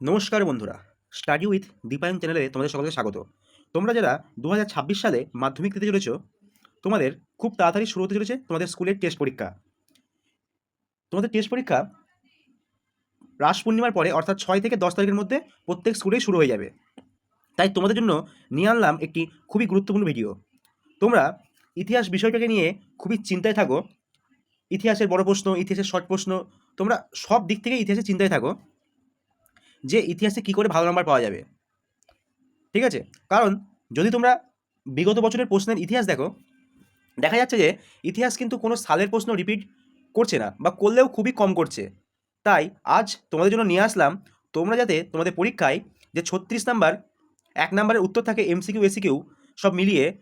নমস্কার বন্ধুরা। Study with Dipayan চ্যানেলে তোমাদের সকলকে স্বাগত। তোমরা যারা দু হাজার ছাব্বিশ সালে মাধ্যমিক দিতে চলেছ, তোমাদের খুব তাড়াতাড়ি শুরু হতে চলেছে তোমাদের স্কুলের টেস্ট পরীক্ষা। তোমাদের টেস্ট পরীক্ষা রাস পূর্ণিমার পরে, অর্থাৎ ছয় থেকে দশ তারিখের মধ্যে প্রত্যেক স্কুলেই শুরু হয়ে যাবে। তাই তোমাদের জন্য নিয়ে আনলাম একটি খুবই গুরুত্বপূর্ণ ভিডিও তোমরা ইতিহাস বিষয়টাকে নিয়ে খুবই চিন্তায় থাকো। ইতিহাসের বড় প্রশ্ন, ইতিহাসের শর্ট প্রশ্ন, তোমরা সব দিক থেকে ইতিহাসের চিন্তায় থাকো। যে ইতিহাসে কী করে ভালো নাম্বার পাওয়া যাবে। ঠিক আছে? কারণ যদি তোমরা বিগত বছরের প্রশ্নের ইতিহাস দেখো, দেখা যাচ্ছে যে ইতিহাস কিন্তু কোনো সালের প্রশ্ন রিপিট করছে না বা করলেও খুবই কম করছে। তাই আজ তোমাদের জন্য নিয়ে আসলাম তোমরা যাতে তোমাদের পরীক্ষায় যে ছত্রিশ নাম্বার এক নাম্বারের উত্তর থাকে এমসিকিউ এসিকিউ সব মিলিয়ে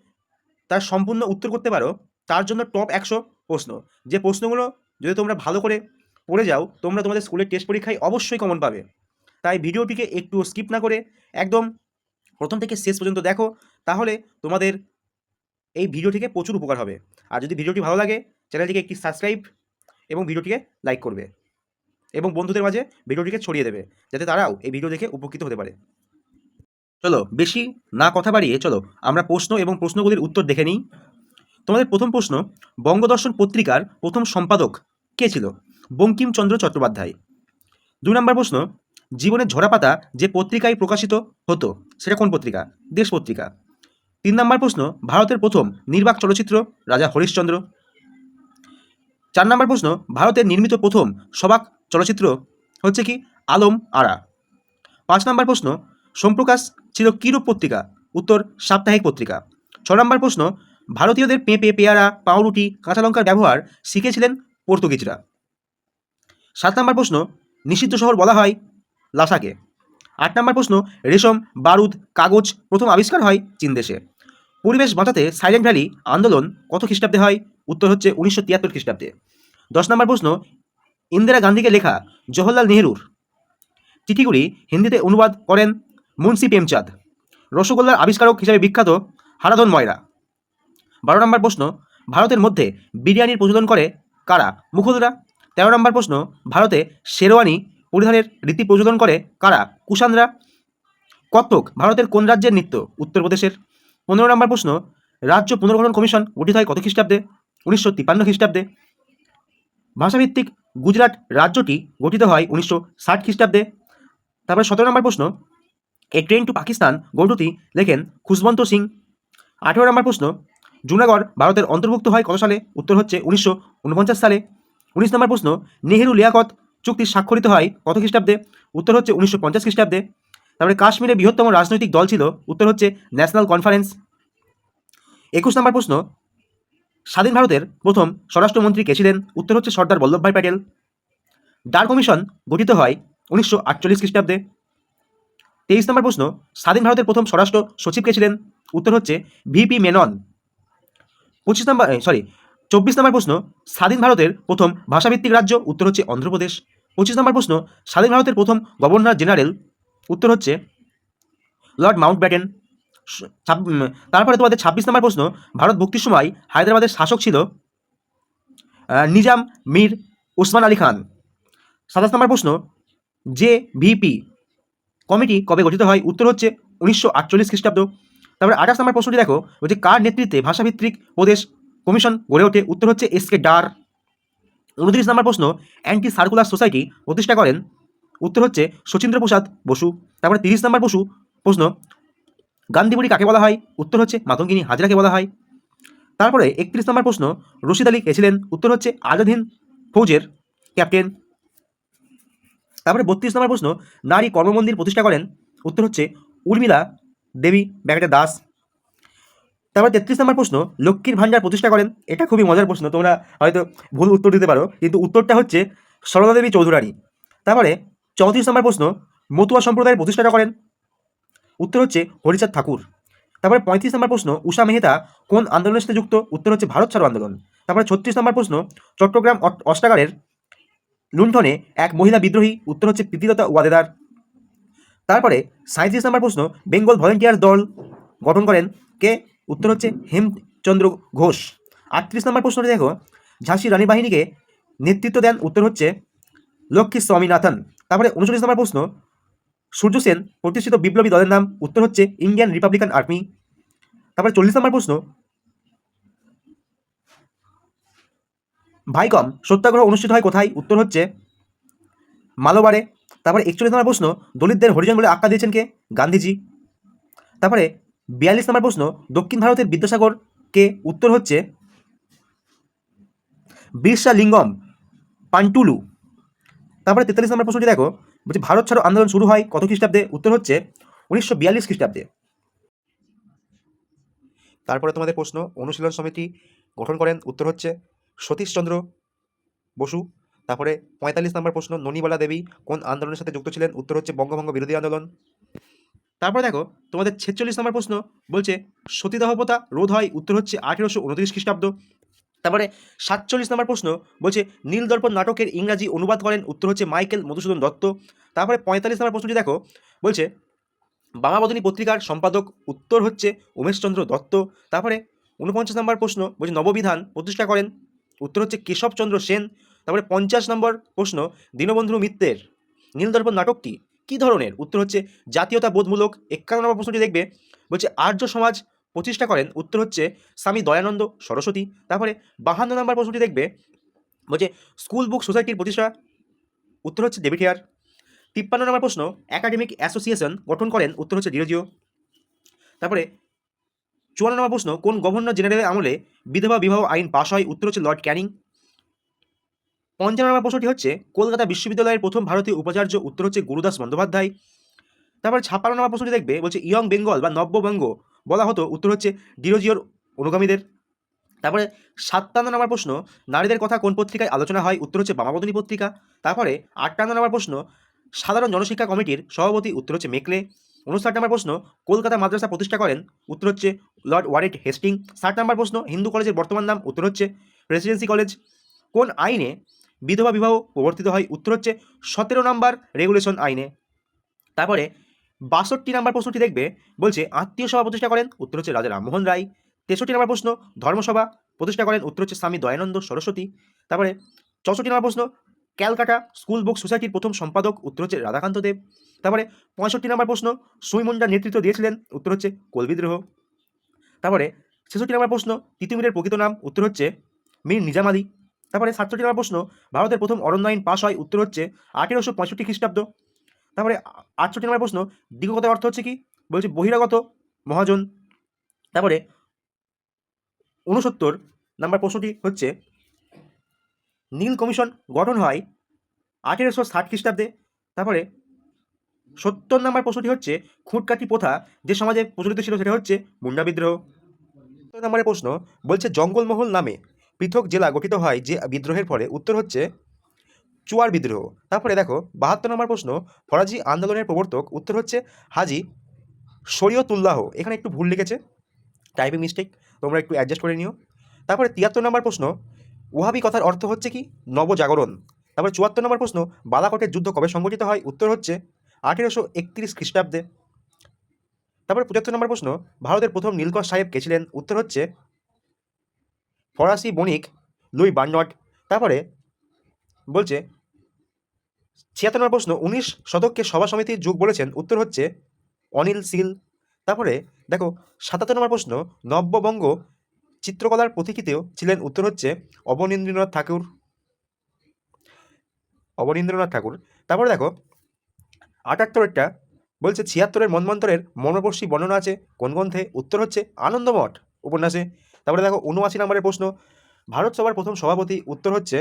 তার সম্পূর্ণ উত্তর করতে পারো, তার জন্য টপ একশো প্রশ্ন। যে প্রশ্নগুলো যদি তোমরা ভালো করে পড়ে যাও, তোমরা তোমাদের স্কুলের টেস্ট পরীক্ষায় অবশ্যই কমন পাবে। তাই ভিডিওটিকে একটু স্কিপ না করে একদম প্রথম থেকে শেষ পর্যন্ত দেখো, তাহলে তোমাদের এই ভিডিওটিকে প্রচুর উপকার হবে। আর যদি ভিডিওটি ভালো লাগে, চ্যানেলটিকে একটি সাবস্ক্রাইব এবং ভিডিওটিকে লাইক করবে এবং বন্ধুদের মাঝে ভিডিওটিকে ছড়িয়ে দেবে, যাতে তারাও এই ভিডিও দেখে উপকৃত হতে পারে। চলো, বেশি না কথা বাড়িয়ে চলো, আমরা প্রশ্ন এবং প্রশ্নগুলির উত্তর দেখে নিই। তোমাদের প্রথম প্রশ্ন, বঙ্গদর্শন পত্রিকার প্রথম সম্পাদক কে ছিল? বঙ্কিমচন্দ্র চট্টোপাধ্যায়। দুই নম্বর প্রশ্ন জীবনের ঝরাপাতা যে পত্রিকায় প্রকাশিত হতো, সেটা কোন পত্রিকা? দেশ পত্রিকা। তিন নম্বর প্রশ্ন, ভারতের প্রথম নির্বাক চলচ্চিত্র রাজা হরিশ্চন্দ্র। চার নম্বর প্রশ্ন, ভারতের নির্মিত প্রথম সবাক চলচ্চিত্র হচ্ছে কি? আলম আরা। পাঁচ নম্বর প্রশ্ন, সোমপ্রকাশ ছিল কিরূপ পত্রিকা? উত্তর, সাপ্তাহিক পত্রিকা। ছ নম্বর প্রশ্ন, ভারতীয়দের পেঁপে, পেয়ারা, পাউরুটি কাঁচা লঙ্কার ব্যবহার শিখেছিলেন পর্তুগিজরা। সাত নম্বর প্রশ্ন, নিষিদ্ধ শহর বলা হয় লাসাকে। আট নম্বর প্রশ্ন, রেশম, বারুদ, কাগজ প্রথম আবিষ্কার হয় চীন দেশে। পরিবেশ বাঁচাতে সাইলেন্ট ভ্যালি আন্দোলন কত খ্রিস্টাব্দে হয়? উত্তর হচ্ছে উনিশশো তিয়াত্তর খ্রিস্টাব্দে। দশ নম্বর প্রশ্ন, ইন্দিরা গান্ধীকে লেখা জওহরলাল নেহরুর চিঠিগুলি হিন্দিতে অনুবাদ করেন মুন্সি প্রেমচাঁদ। রসগোল্লার আবিষ্কারক হিসেবে বিখ্যাত হারাধন ময়রা। বারো নম্বর প্রশ্ন, ভারতের মধ্যে বিরিয়ানির প্রচলন করে কারা? মুঘলরা তেরো নম্বর প্রশ্ন, ভারতে শেরওয়ানি পরিধানের রীতি প্রচলন করে কারা? কুষাণরা। কত্থক, ভারতের কোন রাজ্যের নৃত্য? উত্তরপ্রদেশের। পনেরো নম্বর প্রশ্ন, রাজ্য পুনর্গঠন কমিশন গঠিত হয় কত খ্রিস্টাব্দে? উনিশশো তিপ্পান্ন খ্রিস্টাব্দে। ভাষাভিত্তিক গুজরাট রাজ্যটি গঠিত হয় উনিশশো ষাট খ্রিস্টাব্দে। তারপরে সতেরো নম্বর প্রশ্ন, এ ট্রেন টু পাকিস্তান গৌটুতি লেখেন খুশবন্ত সিং। আঠেরো নম্বর প্রশ্ন, জুনাগড় ভারতের অন্তর্ভুক্ত হয় কত সালে? উত্তর হচ্ছে উনিশশো উনপঞ্চাশ সালে। উনিশ নম্বর প্রশ্ন, নেহেরু লিয়াকত চুক্তি স্বাক্ষরিত হয় কত খ্রিস্টাব্দে? উত্তর হচ্ছে উনিশশো পঞ্চাশ খ্রিস্টাব্দে। তারপরে কাশ্মীরে বৃহত্তম রাজনৈতিক দল ছিল, উত্তর হচ্ছে ন্যাশনাল কনফারেন্স। একুশ নম্বর প্রশ্ন, স্বাধীন ভারতের প্রথম স্বরাষ্ট্রমন্ত্রী কে ছিলেন? উত্তর হচ্ছে সর্দার বল্লভভাই প্যাটেল। ডার কমিশন গঠিত হয় উনিশশো আটচল্লিশ খ্রিস্টাব্দে। তেইশ নম্বর প্রশ্ন, স্বাধীন ভারতের প্রথম স্বরাষ্ট্র সচিব কে ছিলেন? উত্তর হচ্ছে ভিপি মেনন। পঁচিশ নম্বর সরি চব্বিশ নম্বর প্রশ্ন, স্বাধীন ভারতের প্রথম ভাষাভিত্তিক রাজ্য, উত্তর হচ্ছে অন্ধ্রপ্রদেশ। পঁচিশ নম্বর প্রশ্ন, স্বাধীন ভারতের প্রথম গভর্নর জেনারেল, উত্তর হচ্ছে লর্ড মাউন্ট ব্যাটেন তারপরে তোমাদের ছাব্বিশ নম্বর প্রশ্ন, ভারত ভক্তির সময় হায়দ্রাবাদের শাসক ছিল নিজাম মীর ওসমান আলী খান। সাতাশ নম্বর প্রশ্ন, জে ভিপি কমিটি কবে গঠিত হয়? উত্তর হচ্ছে উনিশশো আটচল্লিশ খ্রিস্টাব্দ। তারপরে আঠাশ নম্বর প্রশ্নটি দেখো বলছে কার নেতৃত্বে ভাষাভিত্তিক প্রদেশ কমিশন গড়ে ওঠে? উত্তর হচ্ছে এস কে ডার। উনত্রিশ নম্বর প্রশ্ন, অ্যান্টি সার্কুলার সোসাইটি প্রতিষ্ঠা করেন? উত্তর হচ্ছে শচীন্দ্র প্রসাদ বসু। তারপরে তিরিশ নম্বর বসু প্রশ্ন, গান্ধীবুড়ি কাকে বলা হয়? উত্তর হচ্ছে মাতঙ্গিনী হাজরাকে বলা হয়। তারপরে একত্রিশ নম্বর প্রশ্ন, রশিদ আলী কে ছিলেন? উত্তর হচ্ছে আজাদ হিন্দ ফৌজের ক্যাপ্টেন। তারপরে বত্রিশ নম্বর প্রশ্ন, নারী কর্মমন্দির প্রতিষ্ঠা করেন? উত্তর হচ্ছে উর্মিলা দেবী, ব্যাগটা দাস। তারপর তেত্রিশ নম্বর প্রশ্ন, লক্ষ্মীর ভাণ্ডার প্রতিষ্ঠা করেন। এটা খুবই মজার প্রশ্ন, তোমরা হয়তো ভুল উত্তর দিতে পারো, কিন্তু উত্তরটা হচ্ছে সরলা দেবী চৌধুরানী। তারপরে চৌত্রিশ নম্বর প্রশ্ন, মতুয়া সম্প্রদায়ের প্রতিষ্ঠাটা করেন। উত্তর হচ্ছে হরিচাঁদ ঠাকুর। তারপরে পঁয়ত্রিশ নম্বর প্রশ্ন, উষা মেহতা কোন আন্দোলনের সাথে যুক্ত? উত্তর হচ্ছে ভারত ছাড়ো আন্দোলন। তারপরে ছত্রিশ নম্বর প্রশ্ন, চট্টগ্রাম অস্ত্রাগারের লুণ্ঠনে এক মহিলা বিদ্রোহী, উত্তর হচ্ছে প্রীতিলতা ওয়াদেদার। তারপরে সাঁত্রিশ নম্বর প্রশ্ন, বেঙ্গল ভলেন্টিয়ার দল গঠন করেন কে? উত্তর হচ্ছে হেমচন্দ্র ঘোষ। আটত্রিশ নম্বর প্রশ্নটি দেখো, ঝাঁসি রানী বাহিনীকে নেতৃত্ব দেন উত্তর হচ্ছে লক্ষ্মী স্বামীনাথন। তারপরে উনচল্লিশ নম্বর প্রশ্ন, সূর্য সেন প্রতিষ্ঠিত বিপ্লবী দলের নাম উত্তর হচ্ছে ইন্ডিয়ান রিপাবলিকান আর্মি। তারপরে চল্লিশ নম্বর প্রশ্ন, ভাইকম সত্যাগ্রহ অনুষ্ঠিত হয় কোথায়? উত্তর হচ্ছে মালোবারে তারপরে একচল্লিশ নম্বর প্রশ্ন, দলিতদের হরিজন বলে আখ্যা দিয়েছেন কে? গান্ধীজি। তারপরে বিয়াল্লিশ নম্বর প্রশ্ন, দক্ষিণ ভারতের বিদ্যাসাগর কে? উত্তর হচ্ছে বিরসা লিঙ্গম পান্টুলু। তারপরে তেতাল্লিশ নম্বর প্রশ্নটি দেখো, বলছে ভারত ছাড়ো আন্দোলন শুরু হয় কত খ্রিস্টাব্দে? উত্তর হচ্ছে উনিশশো বিয়াল্লিশ খ্রিস্টাব্দে। তারপরে তোমাদের প্রশ্ন, অনুশীলন সমিতি গঠন করেন, উত্তর হচ্ছে সতীশচন্দ্র বসু। তারপরে পঁয়তাল্লিশ নম্বর প্রশ্ন, ননিবালা দেবী কোন আন্দোলনের সাথে যুক্ত ছিলেন? উত্তর হচ্ছে বঙ্গভঙ্গ বিরোধী আন্দোলন। তারপরে দেখো, তোমাদের ছেচল্লিশ নম্বর প্রশ্ন বলছে, সতীদাহ প্রথা রোধ হয়, উত্তর হচ্ছে আঠেরোশো উনত্রিশ খ্রিস্টাব্দ। তারপরে সাতচল্লিশ নম্বর প্রশ্ন বলছে, নীলদর্পণ নাটকের ইংরাজি অনুবাদ করেন, উত্তর হচ্ছে মাইকেল মধুসূদন দত্ত। তারপরে পঁয়তাল্লিশ নম্বর প্রশ্নটি দেখো, বলছে, বামাবদনী পত্রিকার সম্পাদক, উত্তর হচ্ছে উমেশচন্দ্র দত্ত। তারপরে উনপঞ্চাশ নম্বর প্রশ্ন বলছে, নববিধান প্রতিষ্ঠা করেন, উত্তর হচ্ছে কেশবচন্দ্র সেন। তারপরে পঞ্চাশ নম্বর প্রশ্ন, দীনবন্ধু মিত্রের, নীলদর্পণ নাটকটি কী ধরনের? উত্তর হচ্ছে জাতীয়তা বোধমূলক একান্ন নম্বর প্রশ্নটি দেখবে, বলছে, আর্য সমাজ প্রতিষ্ঠা করেন। উত্তর হচ্ছে স্বামী দয়ানন্দ সরস্বতী। তারপরে বাহান্ন নম্বর প্রশ্নটি দেখবে, বলছে, স্কুল বুক সোসাইটির প্রতিষ্ঠা। উত্তর হচ্ছে ডেভিড হেয়ার। তিপ্পান্ন নম্বর প্রশ্ন, একাডেমিক অ্যাসোসিয়েশন গঠন করেন। উত্তর হচ্ছে ডিরোজিও তারপরে চুয়ান্ন নম্বর প্রশ্ন, কোন গভর্নর জেনারেলের আমলে বিধবা বিবাহ আইন পাশ হয়? উত্তর হচ্ছে লর্ড ক্যানিং। পঞ্চান্ন নম্বর প্রশ্নটি হচ্ছে, কলকাতা বিশ্ববিদ্যালয়ের প্রথম ভারতীয় উপাচার্য উত্তর হচ্ছে গুরুদাস বন্দ্যোপাধ্যায়। তারপর ছাপ্পান্ন নম্বর প্রশ্নটি দেখবে, বলছে, ইয়ং বেঙ্গল বা নব্যবঙ্গ বলা হতো, উত্তর হচ্ছে ডিরোজিওর অনুগামীদের। তারপরে সাতান্ন নম্বর প্রশ্ন, নারীদের কথা কোন পত্রিকায় আলোচনা হয়, উত্তর হচ্ছে বামাবদনী পত্রিকা। তারপরে আটান্ন নম্বর প্রশ্ন, সাধারণ জনশিক্ষা কমিটির সভাপতি, উত্তর হচ্ছে মেকলে। উনষাট নম্বর প্রশ্ন, কলকাতা মাদ্রাসা প্রতিষ্ঠা করেন, উত্তর হচ্ছে লর্ড ওয়ারেট হেস্টিং। ষাট নম্বর প্রশ্ন, হিন্দু কলেজের বর্তমান নাম, উত্তর হচ্ছে প্রেসিডেন্সি কলেজ। কোন আইনে বিধবা বিবাহ প্রবর্তিত হয়। উত্তর হচ্ছে সতেরো নম্বর রেগুলেশন আইনে। তারপরে বাষট্টি নাম্বার প্রশ্নটি দেখবে, বলছে আত্মীয় সভা প্রতিষ্ঠা করেন, উত্তর হচ্ছে রাজা রামমোহন রায়। তেষট্টি নম্বর প্রশ্ন, ধর্মসভা প্রতিষ্ঠা করেন, উত্তর হচ্ছে স্বামী দয়ানন্দ সরস্বতী। তারপরে চৌষট্টি নম্বর প্রশ্ন, ক্যালকাটা স্কুল বুক সোসাইটির প্রথম সম্পাদক, উত্তর হচ্ছে রাধাকান্ত দেব। তারপরে পঁয়ষট্টি নম্বর প্রশ্ন সুইমুন্ডার নেতৃত্ব দিয়েছিলেন, উত্তর হচ্ছে কোল বিদ্রোহ তারপরে ছেষট্টি নম্বর প্রশ্ন, তিতুমিরের প্রকৃত নাম, উত্তর হচ্ছে মীর নিজাম আলী। তারপরে সাতষট্টি নম্বর প্রশ্ন, ভারতের প্রথম অরণ্য আইন পাশ হয় উত্তর হচ্ছে আঠেরোশো পঁয়ষট্টি খ্রিস্টাব্দ। তারপরে আটষট্টি নম্বর প্রশ্ন দিগগত অর্থ হচ্ছে কি? বলছে বহিরাগত মহাজন। তারপরে উনসত্তর নাম্বার প্রশ্নটি হচ্ছে, নীল কমিশন গঠন হয় আঠেরোশো ষাট খ্রিস্টাব্দে। তারপরে সত্তর নাম্বার প্রশ্নটি হচ্ছে খুঁটকাটি প্রথা যে সমাজে প্রচলিত ছিল সেটা হচ্ছে মুন্ডা বিদ্রোহ। নম্বরের প্রশ্ন, বলছে জঙ্গলমহল নামে পৃথক জেলা গঠিত হয় যে বিদ্রোহের পরে উত্তর হচ্ছে চুয়ার বিদ্রোহ। তারপরে দেখো, বাহাত্তর নম্বর প্রশ্ন ফরাজি আন্দোলনের প্রবর্তক, উত্তর হচ্ছে হাজি শরীয়তুল্লাহ। এখানে একটু ভুল লিখেছে টাইপিং মিস্টেক তোমরা একটু অ্যাডজাস্ট করে নিও। তারপরে তিয়াত্তর নম্বর প্রশ্ন ওহাবি কথার অর্থ হচ্ছে কি? নবজাগরণ। তারপরে চুয়াত্তর নম্বর প্রশ্ন, বালাকোটের যুদ্ধ কবে সংঘটিত হয়? উত্তর হচ্ছে আঠেরোশো একত্রিশ খ্রিস্টাব্দে। তারপরে পঁচাত্তর নম্বর প্রশ্ন, ভারতের প্রথম নীলকর সাহেব কে ছিলেন? উত্তর হচ্ছে ফরাসি বণিক লুই বার্নট তারপরে বলছে, ছিয়াত্তর নম্বর প্রশ্ন, উনিশ শতককে সভা সমিতির যুগ বলেছেন, উত্তর হচ্ছে অনিল সিল। তারপরে দেখো, সাতাত্তর নম্বর প্রশ্ন, নব্যবঙ্গ চিত্রকলার পথিকৃতেও ছিলেন, উত্তর হচ্ছে অবনীন্দ্রনাথ ঠাকুর। অবনীন্দ্রনাথ ঠাকুর। তারপরে দেখো, আটাত্তরেরটা বলছে, ছিয়াত্তরের মন্বন্তরের মনোবর্ষী বর্ণনা আছে, কোন গ্রন্থে? উত্তর হচ্ছে আনন্দমঠ উপন্যাসে। তারপরে দেখো উনআশি নম্বরের প্রশ্ন। ভারত সভার প্রথম সভাপতি উত্তর হচ্ছে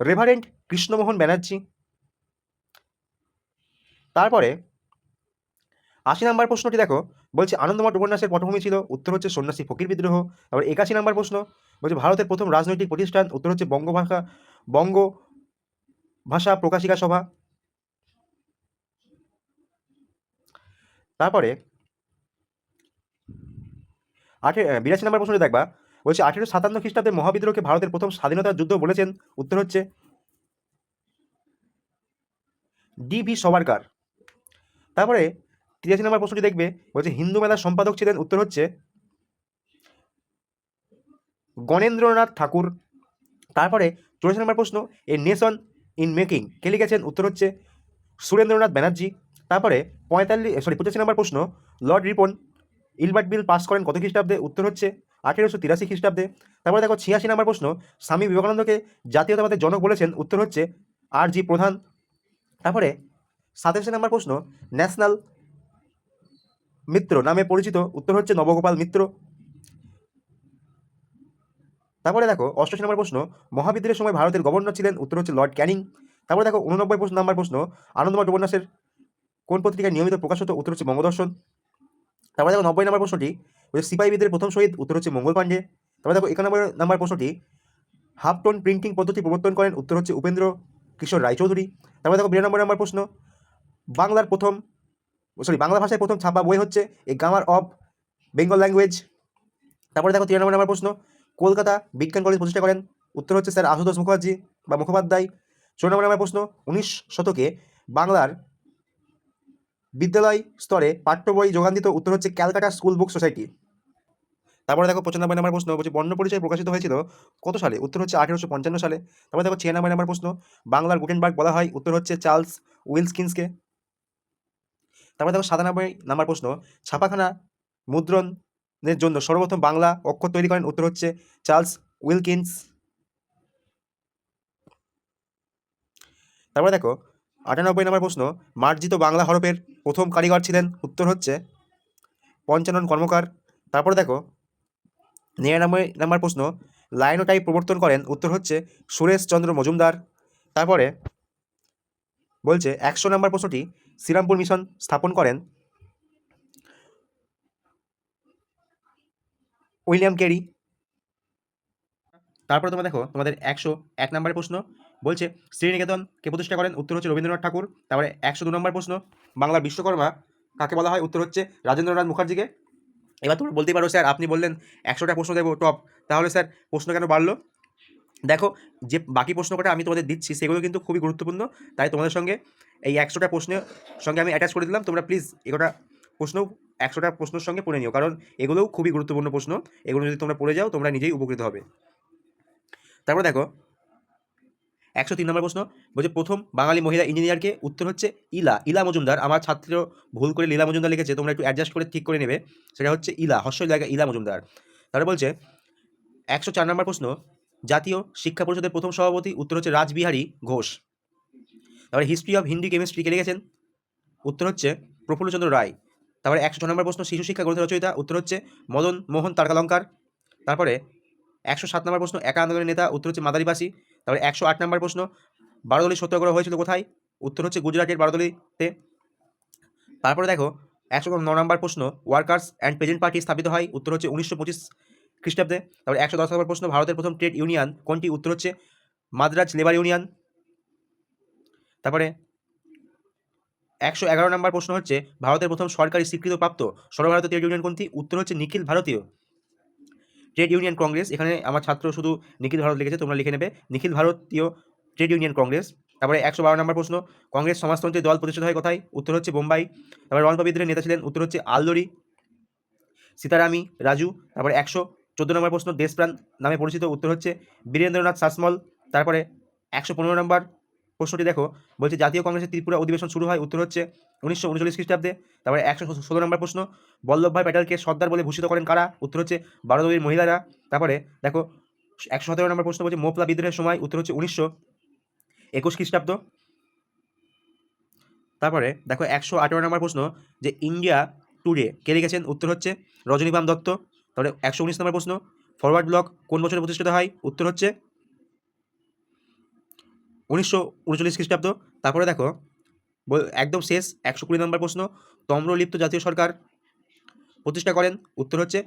রেভারেন্ট কৃষ্ণমোহন ব্যানার্জি। তারপরে আশি নম্বর প্রশ্নটি দেখো, বলছে আনন্দমঠ উপন্যাসের পটভূমি ছিল, উত্তর হচ্ছে সন্ন্যাসী ফকির বিদ্রোহ। তারপর একাশি নম্বর প্রশ্ন, বলছে ভারতের প্রথম রাজনৈতিক প্রতিষ্ঠান, উত্তর হচ্ছে বঙ্গভাষা বঙ্গ ভাষা প্রকাশিকা সভা। তারপরে আঠে বিরাশি নম্বর প্রশ্নটি দেখবা। বলছে আঠেরো সাতান্ন খ্রিস্টাব্দে মহাবিদ্রোহকে ভারতের প্রথম স্বাধীনতার যুদ্ধ বলেছেন। উত্তর হচ্ছে, ডি ভি সবারকার। তারপরে তিরাশি নম্বর প্রশ্নটি দেখবে, বলছে, হিন্দু মেলার সম্পাদক ছিলেন, উত্তর হচ্ছে, গণেন্দ্রনাথ ঠাকুর। তারপরে চৌরাশি নম্বর প্রশ্ন, এ নেশন ইন মেকিং, কে লিখেছেন? উত্তর হচ্ছে, সুরেন্দ্রনাথ ব্যানার্জি। তারপরে পঁয়তাল্লিশ সরি, পঁচাশি নম্বর প্রশ্ন, Lord Ripon Ilbert bill pass করেন কত খ্রিস্টাব্দে? উত্তর হচ্ছে আঠেরোশো তিরাশি খ্রিস্টাব্দে। তারপরে দেখো ছিয়াশি নম্বর প্রশ্ন, স্বামী বিবেকানন্দকে জাতীয়তাবাদের জনক বলেছেন, উত্তর হচ্ছে আর জি প্রধান। তারপরে সাতাশি নম্বর প্রশ্ন, ন্যাশনাল মিত্র নামে পরিচিত, উত্তর হচ্ছে নবগোপাল মিত্র। তারপরে দেখো অষ্টআশি নম্বর প্রশ্ন মহাবিদ্যালয়ের সময় ভারতের গভর্নর ছিলেন, উত্তর হচ্ছে লর্ড ক্যানিং। তারপরে দেখো উননব্বই প্রশ্ন নাম্বার প্রশ্ন আনন্দমঠ উপন্যাসের কোন পত্রিকায় নিয়মিত প্রকাশ হতো উত্তর হচ্ছে বঙ্গদর্শন। তারপরে দেখো নব্বই নম্বর প্রশ্নটি হচ্ছে সিপাহী বিদ্রোহের প্রথম শহীদ উত্তর হচ্ছে মঙ্গল পাণ্ডে। তারপরে দেখো একানব্বই নম্বর প্রশ্নটি হাফ টোন প্রিন্টিং পদ্ধতি প্রবর্তন করেন, উত্তর হচ্ছে উপেন্দ্র কিশোর রায়চৌধুরী। তারপরে দেখো বিরানব্বই নম্বর প্রশ্ন, বাংলার প্রথম সরি বাংলা ভাষায় প্রথম ছাপা বই হচ্ছে a grammar of Bengal language তারপরে দেখো তিরানব্বই নম্বর প্রশ্ন, কলকাতা বিজ্ঞান কলেজ প্রতিষ্ঠা করেন, উত্তর হচ্ছে স্যার আশুতোষ মুখার্জি বা মুখোপাধ্যায়। চৌরানব্বই নম্বর প্রশ্ন, উনিশ শতকে বাংলার বিদ্যালয় স্তরে পাঠ্য বই যোগান দিত উত্তর হচ্ছে ক্যালকাটা স্কুল বুক সোসাইটি। তারপরে দেখো পঁচানব্বই নম্বর প্রশ্ন, বলছে বর্ণ পরিচয় প্রকাশিত হয়েছিল কত সালে? উত্তর হচ্ছে আঠেরোশো পঞ্চান্ন সালে। তারপরে দেখো ছিয়ানব্বই নম্বর প্রশ্ন, বাংলার গুটেনবার্গ বলা হয়, উত্তর হচ্ছে চার্লস উইলসকিন্সকে। তারপরে দেখো সাতানব্বই নাম্বার প্রশ্ন, ছাপাখানা মুদ্রণের জন্য সর্বপ্রথম বাংলা অক্ষর তৈরি করেন উত্তর হচ্ছে চার্লস উইলকিন্স। তারপরে দেখো আটানব্বই নম্বর প্রশ্ন, মার্জিত বাংলা হরফের প্রথম কারিগর ছিলেন, উত্তর হচ্ছে পঞ্চানন কর্মকার। তারপরে দেখো, নিরানব্বই নম্বর প্রশ্ন, লাইনোটাইপ প্রবর্তন করেন, উত্তর হচ্ছে সুরেশ চন্দ্র মজুমদার। তারপরে বলছে, একশো নম্বর প্রশ্নটি শ্রীরামপুর মিশন স্থাপন করেন উইলিয়াম কেরি। তারপরে তোমরা দেখো, তোমাদের একশো এক নম্বরের প্রশ্ন বলছে, শ্রীনিকেতন কে প্রতিষ্ঠা করেন? উত্তর হচ্ছে রবীন্দ্রনাথ ঠাকুর। তারপরে একশো দু নম্বর প্রশ্ন, বাংলার বিশ্বকর্মা কাকে বলা হয়? উত্তর হচ্ছে রাজেন্দ্রনাথ মুখার্জিকে। এবার তোমরা বলতেই পারো, স্যার, আপনি বললেন একশোটা প্রশ্ন দেবো, টপ। তাহলে, স্যার, প্রশ্ন কেন বাড়লো? দেখো, যে বাকি প্রশ্ন কটা আমি তোমাদের দিচ্ছি, সেগুলো কিন্তু খুবই গুরুত্বপূর্ণ। তাই তোমাদের সঙ্গে এই একশোটা প্রশ্নের সঙ্গে আমি অ্যাটাচ করে দিলাম। তোমরা প্লিজ এগোটা প্রশ্ন, একশোটা প্রশ্নের সঙ্গে পড়ে নিও, কারণ এগুলোও খুবই গুরুত্বপূর্ণ প্রশ্ন। এগুলো যদি তোমরা পড়ে যাও, তোমরা নিজেই উপকৃত হবে। তারপরে দেখো একশো তিন নম্বর প্রশ্ন বলছে, প্রথম বাঙালি মহিলা ইঞ্জিনিয়ারকে উত্তর হচ্ছে ইলা। ইলা মজুমদার, আমার ছাত্র ভুল করে লীলা মজুমদার লিখেছে, তোমরা একটু অ্যাডজাস্ট করে ঠিক করে নেবে। সেটা হচ্ছে ইলা হর্ষই জায়গা ইলা মজুমদার। তারপরে বলছে, একশো চার নম্বর প্রশ্ন, জাতীয় শিক্ষা পরিষদের প্রথম সভাপতি, উত্তর হচ্ছে রাজবিহারী ঘোষ। তারপরে হিস্ট্রি অফ হিন্দি কেমিস্ট্রি কে লিখেছেন, উত্তর হচ্ছে প্রফুল্লচন্দ্র রায়। তারপরে একশো নম্বর প্রশ্ন, শিশু শিক্ষা গ্রন্থের রচয়িতা, উত্তর হচ্ছে মদন মোহন তারকালঙ্কার। তারপরে একশো সাত নম্বর প্রশ্ন, একা আন্দোলনের নেতা, উত্তর হচ্ছে মাদারিবাসী। তারপরে একশো আট নম্বর প্রশ্ন বারোদলি সত্যাগ্রহ হয়েছিল কোথায়? উত্তর হচ্ছে গুজরাটের বারোদলিতে। তারপরে দেখো, একশো ন নম্বর প্রশ্ন ওয়ার্কার্স অ্যান্ড পেজেন্ট পার্টি স্থাপিত হয়, উত্তর হচ্ছে উনিশশো পঁচিশ খ্রিস্টাব্দে। তারপরে একশো দশ নম্বর প্রশ্ন, ভারতের প্রথম ট্রেড ইউনিয়ন কোনটি? উত্তর হচ্ছে মাদ্রাজ লেবার ইউনিয়ন তারপরে একশো এগারো নম্বর প্রশ্ন হচ্ছে, ভারতের প্রথম সরকারি স্বীকৃতপ্রাপ্ত সর্বভারতীয় ট্রেড ইউনিয়ন কোনটি? উত্তর হচ্ছে নিখিল ভারতীয়। ট্রেড ইউনিয়ন কংগ্রেস, এখানে আমার ছাত্র শুধু নিখিল ভারত লিখেছে, তোমরা লিখে নেবে। নিখিল ভারতীয় ট্রেড ইউনিয়ন কংগ্রেস, তারপরে একশো বারো নম্বর প্রশ্ন, কংগ্রেস সমাজতন্ত্রী দল প্রতিষ্ঠিত হয় কোথায়? উত্তর হচ্ছে বোম্বাই, তারপরে রণপা বিদ্রোহের নেতা ছিলেন, উত্তর হচ্ছে আলদরি, সীতারামি, রাজু, তারপরে একশো চোদ্দ নম্বর প্রশ্ন, দেশপ্রাণ নামে পরিচিত, উত্তর হচ্ছে বীরেন্দ্রনাথ শাসমল, তারপরে একশো পনেরো নম্বর প্রশ্নটি দেখো, বলছে জাতীয় কংগ্রেসের ত্রিপুরা অধিবেশন শুরু হয়, উত্তর হচ্ছে উনিশশো উনচল্লিশ খ্রিস্টাব্দে। তারপরে একশো ষোলো নম্বর প্রশ্ন বল্লভভাই প্যাটেলকে সর্দার বলে ভূষিত করেন কারা? উত্তর হচ্ছে বারোদবীর মহিলারা। তারপরে দেখো, একশো সতেরো নম্বর প্রশ্ন বলছে মোপলা বিদ্রোহের সময়, উত্তর হচ্ছে উনিশশো একুশ খ্রিস্টাব্দ। তারপরে দেখো, একশো আঠেরো নম্বর প্রশ্ন যে ইন্ডিয়া টুডে কে লিখেছেন? উত্তর হচ্ছে রজনীকান্ত দত্ত। তারপরে একশো উনিশ নম্বর প্রশ্ন, ফরওয়ার্ড ব্লক কোন বছরে প্রতিষ্ঠিত হয়? উত্তর হচ্ছে উনিশশো উনচল্লিশ খ্রিস্টাব্দ। তারপরে দেখো একদম শেষ, একশো কুড়ি নম্বর প্রশ্ন, তম্রলিপ্ত জাতীয় সরকার প্রতিষ্ঠা করেন, উত্তর হচ্ছে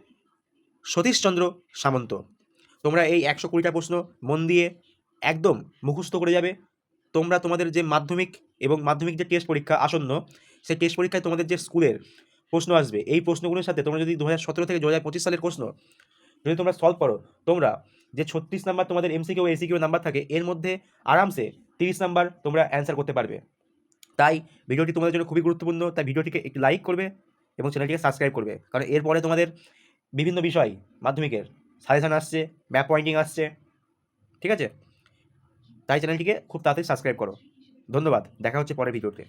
সতীশচন্দ্র সামন্ত। তোমরা এই একশো কুড়িটা প্রশ্ন মন দিয়ে একদম মুখস্থ করে যাবে। তোমরা তোমাদের যে মাধ্যমিক এবং মাধ্যমিক যে টেস্ট পরীক্ষা আসন্ন, সেই টেস্ট পরীক্ষায় তোমাদের যে স্কুলের প্রশ্ন আসবে, এই প্রশ্নগুলোর সাথে তোমরা যদি দু হাজার সতেরো থেকে দু হাজার পঁচিশ সালের প্রশ্ন যদি তোমরা সলভ করো, তোমরা যে ছত্রিশ নাম্বার তোমাদের এমসিকিউ এসিকিউ নাম্বার থাকে, এর মধ্যে আরামসে তিরিশ নাম্বার তোমরা অ্যান্সার করতে পারবে। তাই ভিডিওটি তোমাদের জন্য খুবই গুরুত্বপূর্ণ, তাই ভিডিওটিকে একটু লাইক করবে এবং চ্যানেলটিকে সাবস্ক্রাইব করবে। কারণ এরপরে তোমাদের বিভিন্ন বিষয়, মাধ্যমিকের সাজেশান আসছে ম্যাপ পয়েন্টিং আসছে, ঠিক আছে? তাই চ্যানেলটিকে খুব তাড়াতাড়ি সাবস্ক্রাইব করো। ধন্যবাদ, দেখা হচ্ছে পরের ভিডিওতে।